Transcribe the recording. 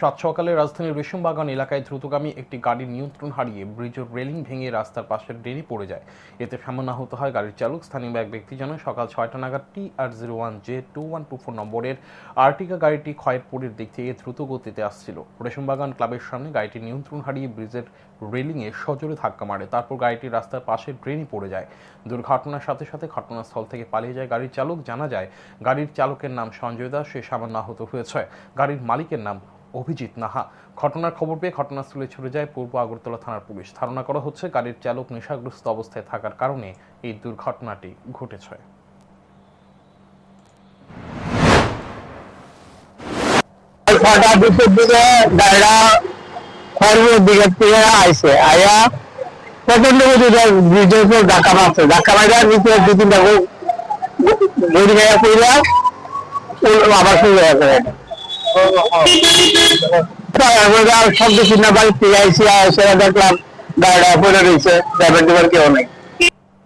সাত সকালে রাজধানীর রেশমবাগান এলাকায় দ্রুতগামী একটি গাড়ির নিয়ন্ত্রণ হারিয়ে ব্রিজের রেলিং ভেঙে রাস্তার পাশের ড্রেনে পড়ে যায়। এতে সামান্য আহত হয় গাড়ির চালক। স্থানীয় এক ব্যক্তি জানায় সকাল ছয়টা নাগাদ T R zero one J two one two four নম্বরের আর্টিকা গাড়িটি খয়েরপুরের দিক থেকে দ্রুত গতিতে আসছিল। রেশমবাগান ক্লাবের সামনে গাড়িটি নিয়ন্ত্রণ হারিয়ে ব্রিজের রেলিংয়ে সজোরে ধাক্কা মারে। তারপর গাড়িটি রাস্তার পাশে ড্রেনে পড়ে যায়। দুর্ঘটনার সাথে সাথে ঘটনাস্থল থেকে পালিয়ে যায় গাড়ির চালক। জানা যায়, গাড়ির চালকের নাম সঞ্জয় দাস, সে সামান্য আহত হয়েছে। গাড়ির মালিকের নাম অভিজিৎ নাহা ঘটনার খবর পেয়ে ঘটনাস্থলে ছুটে যায় পূর্ব আগরতলা থানার পুলিশ ধারণা করা হচ্ছে গাড়ির চালক নেশাগ্রস্ত অবস্থায় থাকার কারণে এই দুর্ঘটনাটি ঘটেছে আবার শুরু হয়ে গেছে শব্দ চিন্তা বাড়ি থেকে আইসি সেটা দেখলাম রয়েছে ড্রাইভার ড্রাইভার কেউ নেই।